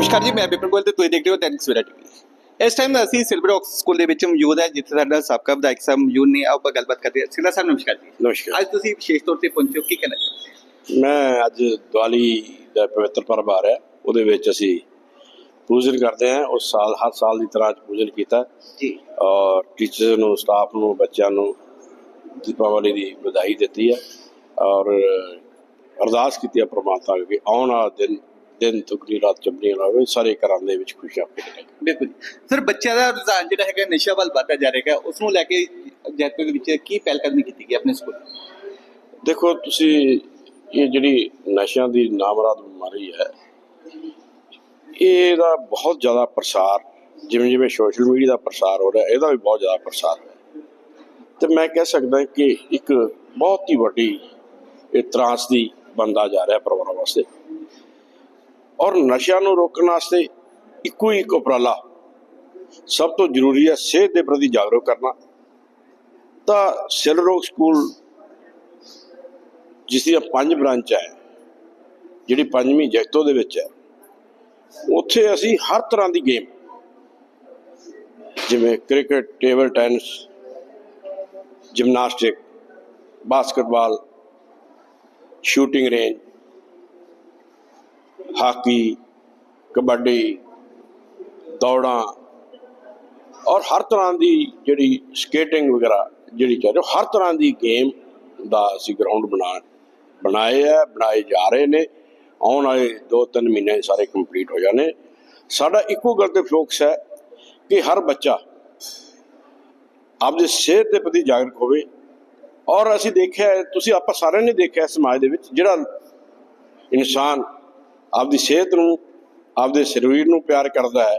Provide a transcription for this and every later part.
ਨਮਸਕਾਰ ਜੀ ਮੈਂ ਬਿਪਨ ਗੋਇਲ ਤੇ ਤੁਸੀਂ ਦੇਖ ਰਹੇ ਹੋ ਦੈਨਿਕ ਸਵੇਰਾ ਟੀਵੀ। ਇਸ ਟਾਈਮ ਅਸੀਂ ਸਿਲਵਰ ਆਕਸ ਸਕੂਲ ਦੇ ਵਿੱਚ ਮੌਜੂਦ ਹੈ ਜਿੱਥੇ ਸਾਡਾ ਸਾਬਕਾ ਵਿਧਾਇਕ ਸਾਹਿਬ ਮੌਜੂਦ ਨੇ। ਆਓ ਆਪਾਂ ਗੱਲਬਾਤ ਕਰਦੇ ਹਾਂ। ਸਿਲਾ ਸਾਹਿਬ ਨਮਸਕਾਰ ਜੀ। ਨਮਸਕਾਰ। ਅੱਜ ਤੁਸੀਂ ਵਿਸ਼ੇਸ਼ ਤੌਰ ਤੇ ਪਹੁੰਚੇ ਹੋ ਕੀ ਕਹਿਣਾ ਚਾਹੁੰਦੇ? ਮੈਂ ਅੱਜ ਦੀਵਾਲੀ ਦਾ ਪਵਿੱਤਰ ਪਰਬ ਆ ਰਿਹਾ। ਉਹਦੇ ਵਿੱਚ ਅਸੀਂ ਪੂਜਨ ਕਰਦੇ ਹਾਂ। ਉਸ ਸਾਲ ਹਰ ਸਾਲ ਦੀ ਤਰ੍ਹਾਂ ਅੱਜ ਪੂਜਨ ਕੀਤਾ। ਜੀ। ਔਰ ਟੀਚਰ ਨੂੰ ਸਟਾਫ ਨੂੰ ਬੱਚਿਆਂ ਨੂੰ ਦੀਪਾਵਲੀ ਦੀ ਵਧਾਈ ਦਿੱਤੀ ਹੈ। ਔਰ ਅਰਦਾਸ ਕੀਤੀ ਹੈ ਪ੍ਰਮਾਤਮਾ ਕਿ ਆਉਣ ਵਾਲਾ ਦਿਨ ਦਿਨ ਤੁਕਰੀ ਰਾਤ ਚੰਬਣੀ ਹੋਵੇ ਸਾਰੇ ਘਰਾਂ ਦੇ ਵਿੱਚ ਖੁਸ਼ੀਆਂ ਫੈਲੇ ਬਿਲਕੁਲ। ਸਰ ਬੱਚਿਆਂ ਦਾ ਰੁਝਾਨ ਜਿਹੜਾ ਹੈਗਾ ਨਸ਼ਾ ਵੱਲ ਵੱਧਦਾ ਜਾ ਰਿਹਾ ਹੈ ਉਸ ਨੂੰ ਲੈ ਕੇ ਜੈਤੋ ਦੇ ਵਿੱਚ ਕੀ ਪਹਿਲਕਦਮੀ ਕੀਤੀ ਗਈ ਆਪਣੇ ਸਕੂਲ? ਦੇਖੋ ਤੁਸੀਂ ਇਹ ਜਿਹੜੀ ਨਸ਼ਿਆਂ ਦੀ ਨਾਮਰਾਦ ਬਿਮਾਰੀ ਹੈ ਇਹਦਾ ਬਹੁਤ ਜ਼ਿਆਦਾ ਪ੍ਰਸਾਰ ਜਿਵੇਂ ਜਿਵੇਂ ਸੋਸ਼ਲ ਮੀਡੀਆ ਦਾ ਪ੍ਰਸਾਰ ਹੋ ਰਿਹਾ ਇਹਦਾ ਵੀ ਬਹੁਤ ਜ਼ਿਆਦਾ ਪ੍ਰਸਾਰ ਹੋਇਆ। ਤੇ ਮੈਂ ਕਹਿ ਸਕਦਾ ਕਿ ਇੱਕ ਬਹੁਤ ਹੀ ਵੱਡੀ ਇਹ ਤਰਾਸਦੀ ਬੰਦਾ ਜਾ ਰਿਹਾ ਪਰਿਵਾਰਾਂ ਵਾਸਤੇ। ਔਰ ਨਸ਼ਿਆਂ ਨੂੰ ਰੋਕਣ ਵਾਸਤੇ ਇੱਕੋ ਹੀ ਇੱਕ ਉਪਰਾਲਾ। ਸਭ ਤੋਂ ਜ਼ਰੂਰੀ ਹੈ ਸਿਹਤ ਦੇ ਪ੍ਰਤੀ ਜਾਗਰੂਕ ਕਰਨਾ। ਤਾਂ ਸਿਲ ਰੋਗ ਸਕੂਲ ਜਿਸ ਦੀਆਂ ਪੰਜ ਬ੍ਰਾਂਚਾਂ ਹੈ, ਜਿਹੜੀ ਪੰਜਵੀਂ ਜੈਤੋ ਦੇ ਵਿੱਚ ਹੈ, ਉੱਥੇ ਅਸੀਂ ਹਰ ਤਰ੍ਹਾਂ ਦੀ ਗੇਮ, ਜਿਵੇਂ cricket, table tennis, gymnastic, basketball, shooting range hockey, kabaddi, ਦੌੜਾਂ ਔਰ ਹਰ ਤਰ੍ਹਾਂ ਦੀ ਜਿਹੜੀ ਸਕੇਟਿੰਗ ਵਗੈਰਾ ਜਿਹੜੀ ਚੱਲ ਰਹੀ ਹਰ ਤਰ੍ਹਾਂ ਦੀ ਗੇਮ ਦਾ ਅਸੀਂ ਗਰਾਊਂਡ ਬਣਾ, ਬਣਾਏ ਆ, ਬਣਾਏ ਜਾ ਰਹੇ ਨੇ। ਆਉਣ ਵਾਲੇ 2-3 ਮਹੀਨੇ ਸਾਰੇ ਕੰਪਲੀਟ ਹੋ ਜਾਣੇ। ਸਾਡਾ ਇੱਕੋ ਗੱਲ ਤੇ ਫੋਕਸ ਹੈ ਕਿ ਹਰ ਬੱਚਾ ਆਪਣੀ ਸਿਹਤ ਦੇ ਪ੍ਰਤੀ ਜਾਗਰੂਕ ਹੋਵੇ। ਔਰ ਅਸੀਂ ਦੇਖਿਆ, ਤੁਸੀਂ ਆਪਾਂ ਸਾਰਿਆਂ ਨੇ ਦੇਖਿਆ ਸਮਾਜ ਦੇ ਵਿੱਚ ਜਿਹੜਾ ਇਨਸਾਨ ਆਪਦੀ ਸਿਹਤ ਨੂੰ, ਆਪਦੇ ਸਰੀਰ ਨੂੰ ਪਿਆਰ ਕਰਦਾ ਹੈ,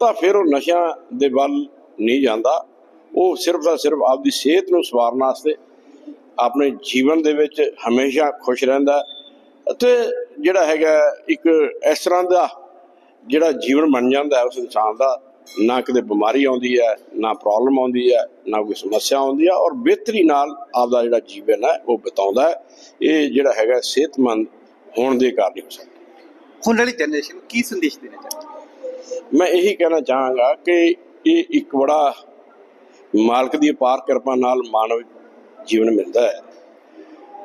ਤਾਂ ਫਿਰ ਉਹ ਨਸ਼ਿਆਂ ਦੇ ਵੱਲ ਨਹੀਂ ਜਾਂਦਾ। ਉਹ ਸਿਰਫ ਦਾ ਸਿਰਫ ਆਪਦੀ ਸਿਹਤ ਨੂੰ ਸਵਾਰਨ ਵਾਸਤੇ ਆਪਣੇ ਜੀਵਨ ਦੇ ਵਿੱਚ ਹਮੇਸ਼ਾ ਖੁਸ਼ ਰਹਿੰਦਾ ਅਤੇ ਜਿਹੜਾ ਹੈਗਾ ਇੱਕ ਇਸ ਤਰ੍ਹਾਂ ਦਾ ਜਿਹੜਾ ਜੀਵਨ ਬਣ ਜਾਂਦਾ ਉਸ ਇਨਸਾਨ ਦਾ ਨਾ ਕਿਤੇ ਬਿਮਾਰੀ ਆਉਂਦੀ ਹੈ, ਨਾ ਪ੍ਰੋਬਲਮ ਆਉਂਦੀ ਹੈ, ਨਾ ਕੋਈ ਸਮੱਸਿਆ ਆਉਂਦੀ ਹੈ ਔਰ ਬਿਹਤਰੀ ਨਾਲ ਆਪਦਾ ਜਿਹੜਾ ਜੀਵਨ ਹੈ, ਉਹ ਬਿਤਾਉਂਦਾ ਇਹ ਜਿਹੜਾ ਹੈਗਾ ਸਿਹਤਮੰਦ ਹੋਣ ਦੇ ਕਾਰਨ ਹੀ ਹੋ ਸਕਦਾ ਹੁਣ ਵਾਲੀ ਜਨਰੇਸ਼ਨ ਨੂੰ ਕੀ ਸੰਦੇਸ਼ ਦੇਣਾ ਚਾਹੁੰਦੇ ਮੈਂ ਇਹੀ ਕਹਿਣਾ ਚਾਹਾਂਗਾ ਕਿ ਇਹ ਇੱਕ ਬੜਾ ਮਾਲਕ ਦੀ ਅਪਾਰ ਕਿਰਪਾ ਨਾਲ ਮਾਨਵ ਜੀਵਨ ਮਿਲਦਾ ਹੈ।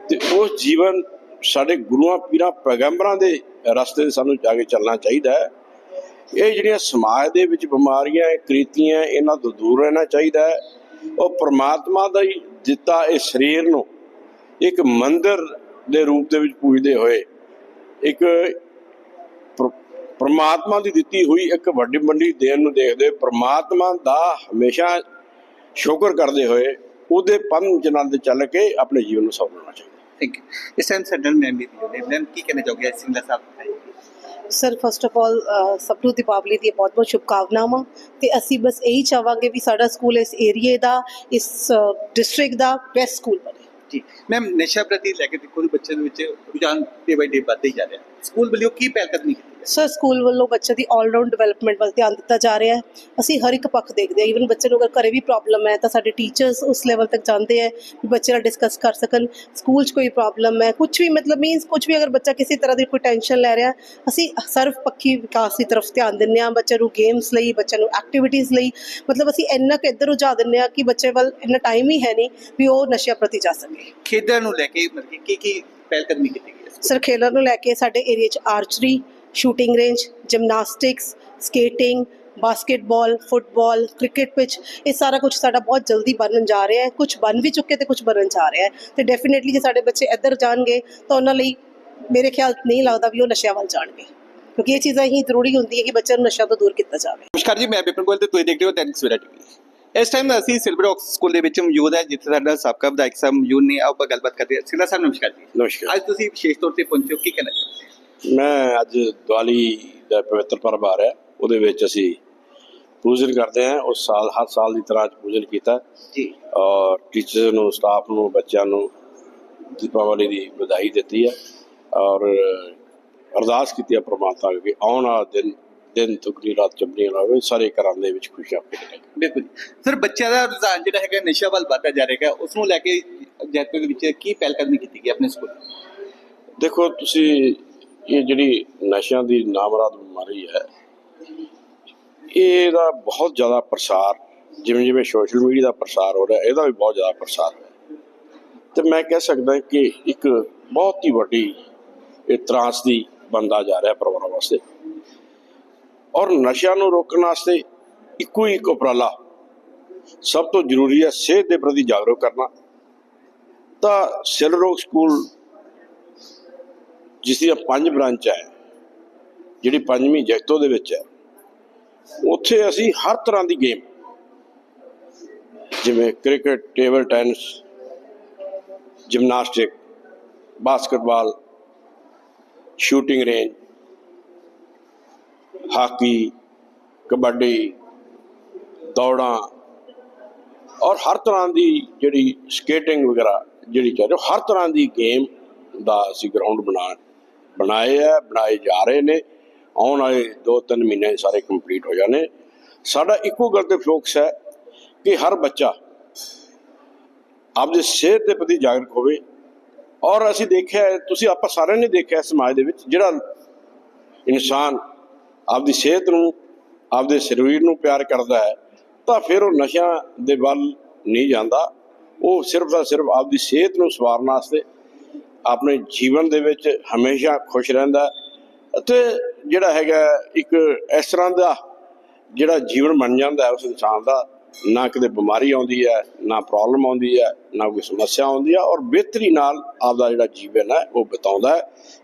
ਤੇ ਉਸ ਜੀਵਨ ਸਾਡੇ ਗੁਰੂਆਂ ਪੀਰਾਂ ਪੈਗੰਬਰਾਂ ਦੇ ਰਸਤੇ ਸਾਨੂੰ ਜਾ ਕੇ ਚੱਲਣਾ ਚਾਹੀਦਾ ਹੈ। ਇਹ ਜਿਹੜੀਆਂ ਸਮਾਜ ਦੇ ਵਿੱਚ ਬਿਮਾਰੀਆਂ ਹੈ, ਇਹਨਾਂ ਤੋਂ ਦੂਰ ਰਹਿਣਾ ਚਾਹੀਦਾ ਹੈ। ਉਹ ਪ੍ਰਮਾਤਮਾ ਦਾ ਹੀ ਦਿੱਤਾ ਇਹ ਸਰੀਰ ਨੂੰ ਇੱਕ ਮੰਦਰ ਦੇ ਰੂਪ ਦੇ ਵਿੱਚ ਪੂਜਦੇ ਹੋਏ ਇੱਕ ਪ੍ਰਮਾਤਮਾ ਦੀ ਦਿੱਤੀ ਹੋਈ ਇੱਕ ਵੱਡੀ ਵੱਡੀ ਦੇਣ ਨੂੰ ਦੇਖਦੇ ਪ੍ਰਮਾਤਮਾ ਦਾ ਹਮੇਸ਼ਾ ਸ਼ੁਕਰ ਕਰਦੇ ਹੋਏ ਉਹਦੇ ਪੰਜ ਨਾਲ ਦੇ ਚੱਲ ਕੇ ਆਪਣੇ ਜੀਵਨ ਨੂੰ ਸਫਲ ਚਾਹੀਦਾ। ਥੈਂਕ ਯੂ ਇਸ ਟਾਈਮ ਸੈਂਟਰਲ ਮੈਮ ਵੀ ਮੈਮ ਕੀ ਕਹਿਣਾ ਚਾਹੋਗੇ ਸਿੰਘਲਾ ਸਾਹਿਬ? ਸਰ ਫਸਟ ਆਫ ਆਲ ਸਭ ਨੂੰ ਦੀਪਾਵਲੀ ਦੀਆਂ ਬਹੁਤ ਬਹੁਤ ਸ਼ੁਭਕਾਮਨਾਵਾਂ ਤੇ ਅਸੀਂ ਬਸ ਇਹੀ ਚਾਹਾਂਗੇ ਵੀ ਸਾਡਾ ਸਕੂਲ ਇਸ ਏਰੀਏ ਦਾ ਇਸ ਡਿਸਟ੍ਰਿਕਟ ਦਾ ਬੈਸਟ ਸਕੂਲ ਬਣੇ। ਜੀ। ਮੈਮ ਨਸ਼ਾ ਪ੍ਰਤੀ ਲੈ ਕੇ ਦੇਖੋ ਬੱਚਿਆਂ ਦੇ ਵਿੱਚ ਰੁਝਾਨ ਡੇ ਬਾਈ ਡੇ ਵੱਧਦਾ ਹੀ ਜਾ ਰਿਹਾ। ਸਕੂਲ ਵੱਲੋਂ ਕੀ ਪਹਿਲਕਦਮੀ ਕੀਤੀ ਹੈ ਸਰ ਸਕੂਲ ਵੱਲੋਂ ਬੱਚੇ ਦੀ ਆਲ ਰਾਊਂਡ ਡਿਵੈਲਪਮੈਂਟ ਵੱਲ ਧਿਆਨ ਦਿੱਤਾ ਜਾ ਰਿਹਾ ਹੈ। ਅਸੀਂ ਹਰ ਇੱਕ ਪੱਖ ਦੇਖਦੇ ਹਾਂ। ਈਵਨ ਬੱਚੇ ਨੂੰ ਅਗਰ ਘਰੇ ਵੀ ਪ੍ਰੋਬਲਮ ਹੈ ਤਾਂ ਸਾਡੇ ਟੀਚਰਸ ਉਸ ਲੈਵਲ ਤੱਕ ਜਾਂਦੇ ਹੈ ਵੀ ਬੱਚੇ ਨਾਲ ਡਿਸਕਸ ਕਰ ਸਕਣ। ਸਕੂਲ 'ਚ ਕੋਈ ਪ੍ਰੋਬਲਮ ਹੈ ਕੁਝ ਵੀ ਮਤਲਬ ਮੀਨਸ ਕੁਝ ਵੀ ਅਗਰ ਬੱਚਾ ਕਿਸੇ ਤਰ੍ਹਾਂ ਦੀ ਕੋਈ ਟੈਨਸ਼ਨ ਲੈ ਰਿਹਾ ਅਸੀਂ ਸਰਵ ਪੱਖੀ ਵਿਕਾਸ ਦੀ ਤਰਫ ਧਿਆਨ ਦਿੰਦੇ ਹਾਂ। ਬੱਚੇ ਨੂੰ ਗੇਮਸ ਲਈ ਬੱਚੇ ਨੂੰ ਐਕਟੀਵਿਟੀਜ਼ ਲਈ ਮਤਲਬ ਅਸੀਂ ਇੰਨਾ ਕੁ ਇੱਧਰ ਉਜਾ ਦਿੰਦੇ ਹਾਂ ਕਿ ਬੱਚੇ ਵੱਲ ਇੰਨਾ ਟਾਈਮ ਹੀ ਹੈ ਨਹੀਂ ਵੀ ਉਹ ਨਸ਼ਿਆਂ ਪ੍ਰਤੀ ਜਾ ਸਕੇ। ਖੇਡਾਂ ਨੂੰ ਲੈ ਕੇ ਮਤਲਬ ਕਿ ਕੀ ਕੀ ਪਹਿਲਕਦਮੀ ਕੀਤੀ ਗਈ ਹੈ ਸਰ ਖੇਡਾਂ ਨੂੰ ਲੈ ਕੇ ਸਾਡੇ ਏਰੀਆ 'ਚ archery shooting range gymnastics skating basketball football cricket pitch ਇਹ ਸਾਰਾ ਕੁਝ ਸਾਡਾ ਬਹੁਤ ਜਲਦੀ ਬਣਨ ਜਾ ਰਿਹਾ ਹੈ। ਕੁਝ ਬਣ ਵੀ ਚੁੱਕੇ ਤੇ ਕੁਝ ਬਣਨ ਜਾ ਰਿਹਾ ਹੈ। ਤੇ ਡੈਫੀਨਿਟਲੀ ਜੇ ਸਾਡੇ ਬੱਚੇ ਇੱਧਰ ਜਾਣਗੇ ਤਾਂ ਉਹਨਾਂ ਲਈ ਮੇਰੇ ਖਿਆਲ ਨਹੀਂ ਲੱਗਦਾ ਵੀ ਉਹ ਨਸ਼ਿਆਂ ਵੱਲ ਜਾਣਗੇ। ਕਿਉਂਕਿ ਇਹ ਚੀਜ਼ਾਂ ਹੀ ਜ਼ਰੂਰੀ ਹੁੰਦੀ ਹੈ ਕਿ ਬੱਚਿਆਂ ਨੂੰ ਨਸ਼ਿਆਂ ਤੋਂ ਦੂਰ ਕੀਤਾ ਜਾਵੇ। ਨਮਸਕਾਰ ਜੀ ਮੈਂ ਬਿਪਨ ਗੋਇਲ ਤੇ ਤੁਸੀਂ ਦੇਖ ਰਹੇ ਹੋ ਦੈਨਿਕ ਸਵੇਰਾ ਟੀਵੀ। ਇਸ ਟਾਈਮ ਅਸੀਂ ਸਿਲਵਰ ਆਕਸ ਸਕੂਲ ਦੇ ਵਿੱਚ ਮੌਜੂਦ ਹੈ ਜਿੱਥੇ ਸਾਡਾ ਸਾਬਕਾ ਵਿਧਾਇਕ ਸਾਹਿਬ ਮੌਜੂਦ ਨੇ। ਆਪਾਂ ਗੱਲਬਾਤ ਕਰਦੇ ਹਾਂ। ਸਿੰਘਲਾ ਸਾਹਿਬ ਨਮਸਕਾਰ ਜੀ। ਨਮਸਕਾਰ। ਅੱਜ ਤੁਸੀਂ ਵਿਸ਼ੇਸ਼ ਤੌਰ ਤੇ ਪਹੁੰਚੇ ਹੋ ਕੀ ਕਹਿਣਾ ਚਾਹੁੰਦੇ? ਮੈਂ ਅੱਜ ਦੀਵਾਲੀ ਦਾ ਪਵਿੱਤਰ ਪਰਬ ਆ ਰਿਹਾ ਉਹਦੇ ਵਿੱਚ ਅਸੀਂ ਪੂਜਨ ਕਰਦੇ ਹਾਂ। ਉਸ ਸਾਲ ਹਰ ਸਾਲ ਦੀ ਤਰ੍ਹਾਂ ਅੱਜ ਪੂਜਨ ਕੀਤਾ ਜੀ। ਔਰ ਟੀਚਰ ਨੂੰ ਸਟਾਫ ਨੂੰ ਬੱਚਿਆਂ ਨੂੰ ਦੀਪਾਵਲੀ ਦੀ ਵਧਾਈ ਦਿੱਤੀ ਹੈ। ਔਰ ਅਰਦਾਸ ਕੀਤੀ ਹੈ ਪ੍ਰਮਾਤਮਾ ਕਿ ਆਉਣ ਵਾਲਾ ਦਿਨ ਦਿਨ ਤੁਕਰੀ ਰਾਤ ਚੰਬਣੀ ਹੋਵੇ ਸਾਰੇ ਘਰਾਂ ਦੇ ਵਿੱਚ ਖੁਸ਼ੀਆਂ ਫੈਲੇ ਬਿਲਕੁਲ। ਸਰ ਬੱਚਿਆਂ ਦਾ ਰੁਝਾਨ ਜਿਹੜਾ ਹੈਗਾ ਨਸ਼ਾ ਵੱਲ ਵੱਧਦਾ ਜਾ ਰਿਹਾ ਹੈ। ਉਸ ਨੂੰ ਲੈ ਕੇ ਜੈਤੋ ਦੇ ਵਿੱਚ ਕੀ ਪਹਿਲਕਦਮੀ ਕੀਤੀ ਗਈ ਆਪਣੇ ਸਕੂਲ? ਦੇਖੋ ਤੁਸੀਂ ਇਹ ਜਿਹੜੀ ਨਸ਼ਿਆਂ ਦੀ ਨਾਮਰਾਦ ਬਿਮਾਰੀ ਹੈ ਇਹਦਾ ਬਹੁਤ ਜ਼ਿਆਦਾ ਪ੍ਰਸਾਰ ਜਿਵੇਂ ਜਿਵੇਂ ਸੋਸ਼ਲ ਮੀਡੀਆ ਦਾ ਪ੍ਰਸਾਰ ਹੋ ਰਿਹਾ ਇਹਦਾ ਵੀ ਬਹੁਤ ਜ਼ਿਆਦਾ ਪ੍ਰਸਾਰ ਹੋਇਆ ਤੇ ਮੈਂ ਕਹਿ ਸਕਦਾ ਕਿ ਇੱਕ ਬਹੁਤ ਹੀ ਵੱਡੀ ਇਹ ਤਰਾਸਦੀ ਬੰਦਾ ਜਾ ਰਿਹਾ ਪਰਿਵਾਰਾਂ ਵਾਸਤੇ। ਔਰ ਨਸ਼ਿਆਂ ਨੂੰ ਰੋਕਣ ਵਾਸਤੇ ਇੱਕੋ ਹੀ ਇੱਕ ਉਪਰਾਲਾ। ਸਭ ਤੋਂ ਜ਼ਰੂਰੀ ਹੈ ਸਿਹਤ ਦੇ ਪ੍ਰਤੀ ਜਾਗਰੂਕ ਕਰਨਾ। ਤਾਂ ਸਿਲ ਰੋਗ ਸਕੂਲ, ਜਿਸ ਦੀਆਂ ਪੰਜ ਬ੍ਰਾਂਚਾਂ ਹੈ, ਜਿਹੜੀ ਪੰਜਵੀਂ ਜੈਤੋ ਦੇ ਵਿੱਚ ਹੈ, ਉੱਥੇ ਅਸੀਂ ਹਰ ਤਰ੍ਹਾਂ ਦੀ ਗੇਮ, ਜਿਵੇਂ cricket, table tennis, gymnastic, basketball, shooting range hockey, kabaddi, ਦੌੜਾਂ ਔਰ ਹਰ ਤਰ੍ਹਾਂ ਦੀ ਜਿਹੜੀ ਸਕੇਟਿੰਗ ਵਗੈਰਾ ਜਿਹੜੀ ਚੱਲ ਰਹੀ ਹਰ ਤਰ੍ਹਾਂ ਦੀ ਗੇਮ ਦਾ ਅਸੀਂ ਗਰਾਊਂਡ ਬਣਾ, ਬਣਾਏ ਆ, ਬਣਾਏ ਜਾ ਰਹੇ ਨੇ। ਆਉਣ ਵਾਲੇ 2-3 ਮਹੀਨੇ ਸਾਰੇ ਕੰਪਲੀਟ ਹੋ ਜਾਣੇ। ਸਾਡਾ ਇੱਕੋ ਗੱਲ ਤੇ ਫੋਕਸ ਹੈ ਕਿ ਹਰ ਬੱਚਾ ਆਪਦੀ ਸਿਹਤ ਦੇ ਪ੍ਰਤੀ ਜਾਗਰੂਕ ਹੋਵੇ। ਔਰ ਅਸੀਂ ਦੇਖਿਆ ਤੁਸੀਂ ਆਪਾਂ ਸਾਰਿਆਂ ਨੇ ਦੇਖਿਆ ਸਮਾਜ ਦੇ ਵਿੱਚ ਜਿਹੜਾ ਇਨਸਾਨ ਆਪਦੀ ਸਿਹਤ ਨੂੰ, ਆਪਦੇ ਸਰੀਰ ਨੂੰ ਪਿਆਰ ਕਰਦਾ ਹੈ, ਤਾਂ ਫਿਰ ਉਹ ਨਸ਼ਿਆਂ ਦੇ ਵੱਲ ਨਹੀਂ ਜਾਂਦਾ। ਉਹ ਸਿਰਫ ਦਾ ਸਿਰਫ ਆਪਦੀ ਸਿਹਤ ਨੂੰ ਸਵਾਰਨ ਵਾਸਤੇ ਆਪਣੇ ਜੀਵਨ ਦੇ ਵਿੱਚ ਹਮੇਸ਼ਾ ਖੁਸ਼ ਰਹਿੰਦਾ ਅਤੇ ਜਿਹੜਾ ਹੈਗਾ ਇੱਕ ਇਸ ਤਰ੍ਹਾਂ ਦਾ ਜਿਹੜਾ ਜੀਵਨ ਬਣ ਜਾਂਦਾ ਹੈ, ਉਸ ਇਨਸਾਨ ਦਾ ਨਾ ਕਿਤੇ ਬਿਮਾਰੀ ਆਉਂਦੀ ਹੈ, ਨਾ ਪ੍ਰੋਬਲਮ ਆਉਂਦੀ ਹੈ, ਨਾ ਕੋਈ ਸਮੱਸਿਆ ਆਉਂਦੀ ਹੈ ਔਰ ਬਿਹਤਰੀ ਨਾਲ ਆਪਦਾ ਜਿਹੜਾ ਜੀਵਨ ਹੈ, ਉਹ ਬਿਤਾਉਂਦਾ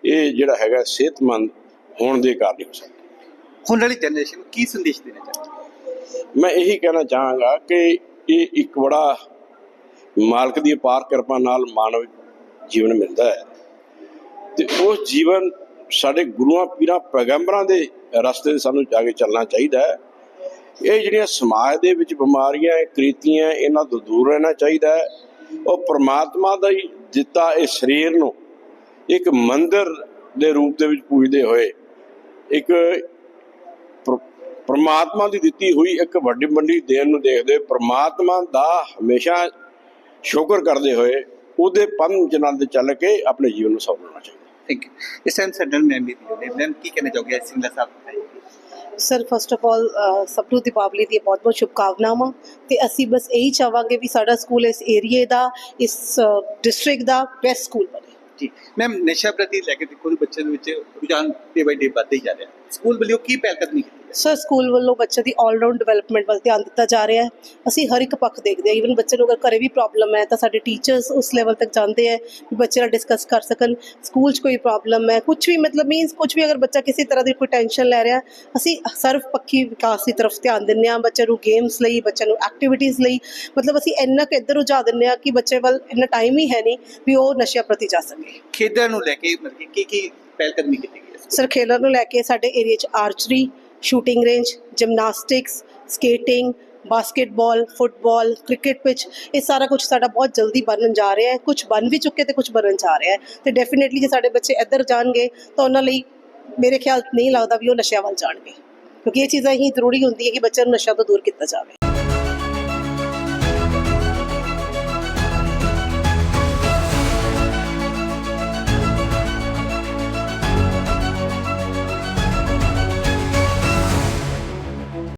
ਇਹ ਜਿਹੜਾ ਹੈਗਾ ਸਿਹਤਮੰਦ ਹੋਣ ਦੇ ਕਾਰਨ ਹੀ ਹੋ ਸਕਦਾ ਹੁਣ ਵਾਲੀ ਜਨਰੇਸ਼ਨ ਨੂੰ ਕੀ ਸੰਦੇਸ਼ ਦੇਣਾ ਚਾਹੁੰਦੇ? ਮੈਂ ਇਹੀ ਕਹਿਣਾ ਚਾਹਾਂਗਾ ਕਿ ਇਹ ਇੱਕ ਬੜਾ ਮਾਲਕ ਦੀ ਅਪਾਰ ਕਿਰਪਾ ਨਾਲ ਮਾਨਵ ਜੀਵਨ ਮਿਲਦਾ ਹੈ। ਤੇ ਉਸ ਜੀਵਨ ਸਾਡੇ ਗੁਰੂਆਂ ਪੀਰਾਂ ਪੈਗੰਬਰਾਂ ਦੇ ਰਸਤੇ ਤੇ ਸਾਨੂੰ ਜਾ ਕੇ ਚੱਲਣਾ ਚਾਹੀਦਾ ਹੈ। ਇਹ ਜਿਹੜੀਆਂ ਸਮਾਜ ਦੇ ਵਿੱਚ ਬਿਮਾਰੀਆਂ ਹੈ, ਇਹਨਾਂ ਤੋਂ ਦੂਰ ਰਹਿਣਾ ਚਾਹੀਦਾ ਹੈ। ਉਹ ਪ੍ਰਮਾਤਮਾ ਦਾ ਹੀ ਦਿੱਤਾ ਇਹ ਸਰੀਰ ਨੂੰ ਇੱਕ ਮੰਦਰ ਦੇ ਰੂਪ ਦੇ ਵਿੱਚ ਪੂਜਦੇ ਹੋਏ ਇੱਕ ਪ੍ਰਮਾਤਮਾ ਦੀ ਦਿੱਤੀ ਹੋਈ ਇੱਕ ਵੱਡੀ ਮੰਡੀ ਦੇਣ ਨੂੰ ਦੇਖਦੇ ਪ੍ਰਮਾਤਮਾ ਦਾ ਹਮੇਸ਼ਾ ਸ਼ੁਕਰ ਕਰਦੇ ਹੋਏ ਉਹਦੇ ਪੰਜ ਨਾਲ ਦੇ ਚੱਲ ਕੇ ਆਪਣੇ ਜੀਵਨ ਨੂੰ ਸੌਂਪਣਾ ਚਾਹੀਦਾ। ਥੈਂਕ ਯੂ ਇਸ ਟਾਈਮ ਸੈਂਟਰਲ ਮੈਮ ਵੀ ਨੇ ਮੈਮ ਕੀ ਕਹਿਣਾ ਚਾਹੋਗੇ ਸਿੰਗਲਾ ਸਾਹਿਬ ਸਰ ਫਸਟ ਆਫ ਆਲ ਸਭ ਨੂੰ ਦੀਪਾਵਲੀ ਦੀਆਂ ਬਹੁਤ ਬਹੁਤ ਸ਼ੁਭਕਾਮਨਾਵਾਂ ਤੇ ਅਸੀਂ ਬਸ ਇਹੀ ਚਾਹਾਂਗੇ ਵੀ ਸਾਡਾ ਸਕੂਲ ਇਸ ਏਰੀਏ ਦਾ ਇਸ ਡਿਸਟ੍ਰਿਕਟ ਦਾ ਬੈਸਟ ਸਕੂਲ ਬਣੇ। ਜੀ ਮੈਮ ਨਸ਼ਾ ਪ੍ਰਤੀ ਲੈ ਕੇ ਦੇਖੋ ਜੀ ਬੱਚਿਆਂ ਦੇ ਵਿੱਚ ਰੁਝਾਨ ਡੇ ਬਾਈ ਡੇ ਵੱਧਦਾ ਹੀ ਜਾ ਰਿਹਾ। ਸਕੂਲ ਵੱਲੋਂ ਕੀ ਪਹਿਲ ਕਦਮੀ ਸਰ ਸਕੂਲ ਵੱਲੋਂ ਬੱਚੇ ਦੀ ਆਲ-ਰਾਊਂਡ ਡਿਵੈਲਪਮੈਂਟ ਵੱਲ ਧਿਆਨ ਦਿੱਤਾ ਜਾ ਰਿਹਾ ਹੈ। ਅਸੀਂ ਹਰ ਇੱਕ ਪੱਖ ਦੇਖਦੇ ਹਾਂ। ਈਵਨ ਬੱਚੇ ਨੂੰ ਅਗਰ ਘਰੇ ਵੀ ਪ੍ਰੋਬਲਮ ਹੈ ਤਾਂ ਸਾਡੇ ਟੀਚਰਸ ਉਸ ਲੈਵਲ ਤੱਕ ਜਾਂਦੇ ਹੈ ਵੀ ਬੱਚੇ ਨਾਲ ਡਿਸਕਸ ਕਰ ਸਕਣ। ਸਕੂਲ 'ਚ ਕੋਈ ਪ੍ਰੋਬਲਮ ਹੈ ਕੁਝ ਵੀ ਮਤਲਬ ਮੀਨਸ ਕੁਝ ਵੀ ਅਗਰ ਬੱਚਾ ਕਿਸੇ ਤਰ੍ਹਾਂ ਦੀ ਕੋਈ ਟੈਨਸ਼ਨ ਲੈ ਰਿਹਾ ਅਸੀਂ ਸਰਵ ਪੱਖੀ ਵਿਕਾਸ ਦੀ ਤਰਫ ਧਿਆਨ ਦਿੰਦੇ ਹਾਂ। ਬੱਚੇ ਨੂੰ ਗੇਮਸ ਲਈ ਬੱਚੇ ਨੂੰ ਐਕਟੀਵਿਟੀਜ਼ ਲਈ ਮਤਲਬ ਅਸੀਂ ਇੰਨਾ ਕੁ ਇੱਧਰ ਉਜਾ ਦਿੰਦੇ ਹਾਂ ਕਿ ਬੱਚੇ ਵੱਲ ਇੰਨਾ ਟਾਈਮ ਹੀ ਹੈ ਨਹੀਂ ਵੀ ਉਹ ਨਸ਼ਿਆਂ ਪ੍ਰਤੀ ਜਾ ਸਕੇ। ਖੇਡਾਂ ਨੂੰ ਲੈ ਕੇ ਮਤਲਬ ਕਿ ਕੀ ਪਹਿਲ ਕਦਮੀ ਕੀਤੀ ਗਈ ਸਰ ਖੇਡਾਂ ਨੂੰ ਲੈ ਕੇ ਸਾਡੇ ਏਰੀਆ 'ਚ archery shooting range gymnastics skating basketball football cricket ਵਿੱਚ ਇਹ ਸਾਰਾ ਕੁਝ ਸਾਡਾ ਬਹੁਤ ਜਲਦੀ ਬਣਨ ਜਾ ਰਿਹਾ ਹੈ। ਕੁਝ ਬਣ ਵੀ ਚੁੱਕੇ ਤੇ ਕੁਝ ਬਣਨ ਜਾ ਰਿਹਾ ਹੈ। ਤੇ ਡੈਫੀਨਿਟਲੀ ਜੇ ਸਾਡੇ ਬੱਚੇ ਇੱਧਰ ਜਾਣਗੇ, ਤਾਂ ਉਹਨਾਂ ਲਈ ਮੇਰੇ ਖਿਆਲ ਨਹੀਂ ਲੱਗਦਾ ਵੀ ਉਹ ਨਸ਼ਿਆਂ ਵੱਲ ਜਾਣਗੇ। ਕਿਉਂਕਿ ਇਹ ਚੀਜ਼ਾਂ ਹੀ ਜ਼ਰੂਰੀ ਹੁੰਦੀ ਹੈ ਕਿ ਬੱਚਿਆਂ ਨੂੰ ਨਸ਼ਿਆਂ ਤੋਂ ਦੂਰ ਕੀਤਾ ਜਾਵੇ।